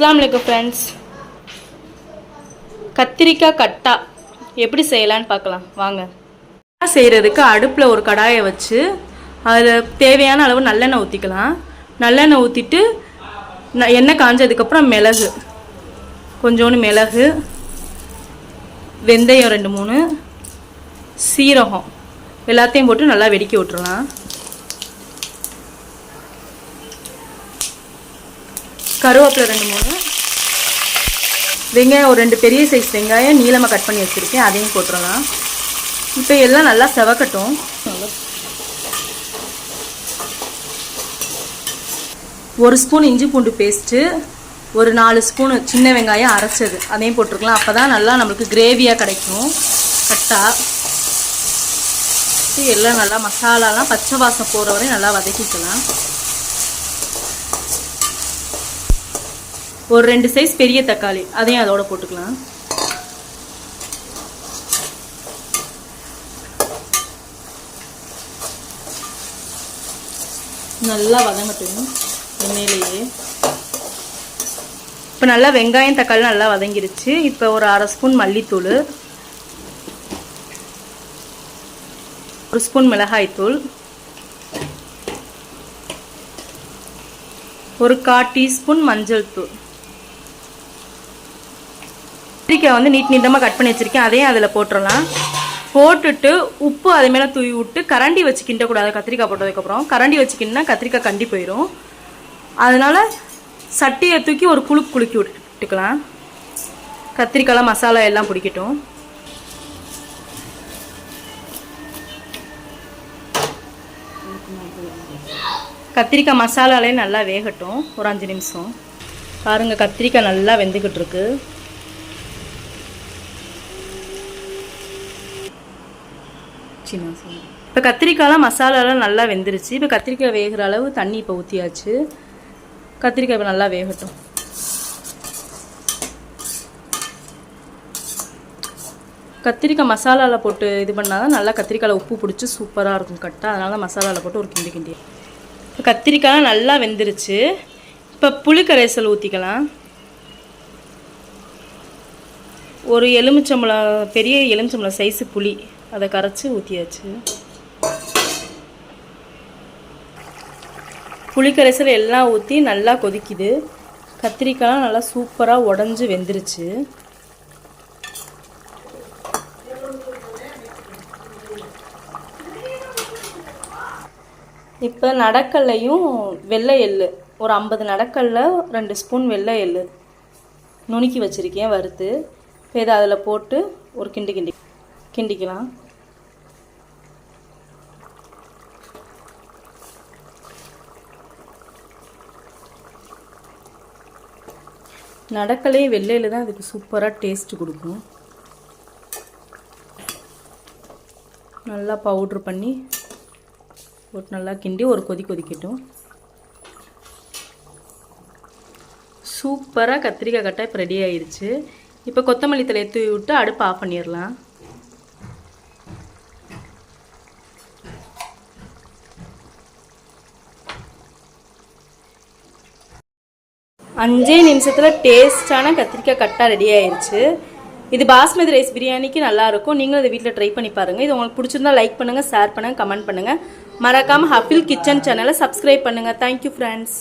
அஸ்லாம்லேக்கம் friends கத்திரிக்காய் கட்டா. எப்படி செய்யலான்னு பார்க்கலாம். வாங்க. செய்கிறதுக்கு அடுப்பில் ஒரு கடாயை வச்சு அதில் தேவையான அளவு நல்லெண்ணெய் ஊற்றிக்கலாம் நல்லெண்ணெய் ஊற்றிட்டு எண்ணெய் காஞ்சதுக்கப்புறம் மிளகு. கொஞ்சோண்டு மிளகு வெந்தயம் ரெண்டு மூணு சீரகம். எல்லாத்தையும் போட்டு நல்லா வெடிக்க விட்டுறலாம். கருவேப்பிலை ரெண்டு மூணு. வெங்காயம் ஒரு ரெண்டு பெரிய சைஸ் வெங்காயம் நீளமாக கட் பண்ணி வச்சுருக்கேன். அதையும் போட்டுடலாம் இப்போ எல்லாம் நல்லா செவக்கட்டும். ஒரு ஸ்பூன் இஞ்சி பூண்டு பேஸ்ட்டு ஒரு நாலு ஸ்பூன் சின்ன வெங்காயம் அரைச்சது. அதையும் போட்டிருக்கலாம். அப்போ தான் நல்லா நம்மளுக்கு கிரேவியாக கிடைக்கும். கட்டா. எல்லாம் நல்லா மசாலாலாம் பச்சை வாசம் போகிற வரையும் நல்லா வதக்கிக்கலாம். ஒரு ரெண்டு சைஸ் பெரிய தக்காளி. அதையும் அதோட போட்டுக்கலாம். நல்லா வதங்கட்டும். எண்ணெயிலேயே. இப்போ நல்லா வெங்காயம் தக்காளி நல்லா வதங்கிருச்சு. இப்போ ஒரு அரை ஸ்பூன் மல்லித்தூள். ஒரு ஸ்பூன் மிளகாய்த்தூள். ஒரு கால் டீஸ்பூன் மஞ்சள் தூள் கத்திரிக்காய் வந்து நீட் நீட்டமாக கட் பண்ணி வச்சுருக்கேன். அதையும் அதில் போட்டுடலாம் போட்டுட்டு உப்பு அது மேலே தூவி விட்டு கரண்டி வச்சு கிண்டக்கூடாது கத்திரிக்காய் போட்டதுக்கப்புறம் கரண்டி வச்சு கிண்டினா கத்திரிக்காய் கண்டி போயிடும் அதனால் சட்டியை தூக்கி ஒரு குலுக்கு குலுக்கி விட்டுக்கலாம். கத்திரிக்காய்லாம் மசாலா எல்லாம் பிடிக்கட்டும். கத்திரிக்காய் மசாலாலே நல்லா வேகட்டும். ஒரு அஞ்சு நிமிஷம். பாருங்க கத்திரிக்காய் நல்லா வெந்துக்கிட்டு இருக்கு இப்போ கத்திரிக்காய்லாம் மசாலாலாம் நல்லா வெந்துருச்சு. இப்போ கத்திரிக்காய் வேகிற அளவு தண்ணி இப்போ ஊற்றியாச்சு கத்திரிக்காய் இப்போ நல்லா வேகட்டும். கத்திரிக்காய் மசாலாவில் போட்டு இது பண்ணால் தான் நல்லா கத்திரிக்காயில் உப்பு பிடிச்சி சூப்பராக இருக்கும். கட்டாக அதனால மசாலாவில் போட்டு ஒரு கிண்டி கிண்டி. இப்போ கத்திரிக்காய் நல்லா வெந்துருச்சு. இப்போ புளி கரைசல் ஊற்றிக்கலாம் ஒரு எலுமிச்சம்பழம் பெரிய எலுமிச்சம்பழம் சைஸு புளி. அதை கரைச்சி ஊற்றியாச்சு புளி கரைசல் எல்லாம் ஊற்றி நல்லா கொதிக்குது. கத்திரிக்காய்லாம் நல்லா சூப்பராக உடஞ்சி வெந்துருச்சு. இப்போ நடக்கல்லையும் வெள்ளை எள்ளு. ஒரு ஐம்பது நடக்கல்ல ரெண்டு ஸ்பூன் வெள்ளை எள்ளு. நுணுக்கி வச்சுருக்கேன் வறுத்து. இப்போ இதை அதில் போட்டு ஒரு கிண்டி கிண்டி கிண்டிக்கலாம். நடக்கலே வெள்ளையில் தான் அதுக்கு சூப்பராக டேஸ்ட் கொடுக்கும். நல்லா பவுட்ரு பண்ணி போட்டு நல்லா கிண்டி ஒரு கொதி கொதிக்கட்டும். சூப்பராக கத்திரிக்காய் கட்டா இப்போ ரெடி ஆயிடுச்சு. இப்போ கொத்தமல்லி தலையை தூவி விட்டு அடுப்பு ஆஃப் பண்ணிடலாம். அஞ்சே நிமிஷத்தில் டேஸ்டான கத்திரிக்காய் கட்டாக ரெடி ஆயிடுச்சு இது பாஸ்மதி ரைஸ் பிரியாணிக்கு நல்லாயிருக்கும். நீங்களும் இதை வீட்டில் ட்ரை பண்ணி பாருங்கள் இது உங்களுக்கு பிடிச்சிருந்தா லைக் பண்ணுங்கள் ஷேர் பண்ணுங்கள் கமெண்ட் பண்ணுங்கள் மறக்காமல் ஹஃபில் கிச்சன் சேனலை சப்ஸ்கிரைப் பண்ணுங்கள் தேங்க்யூ ஃப்ரெண்ட்ஸ்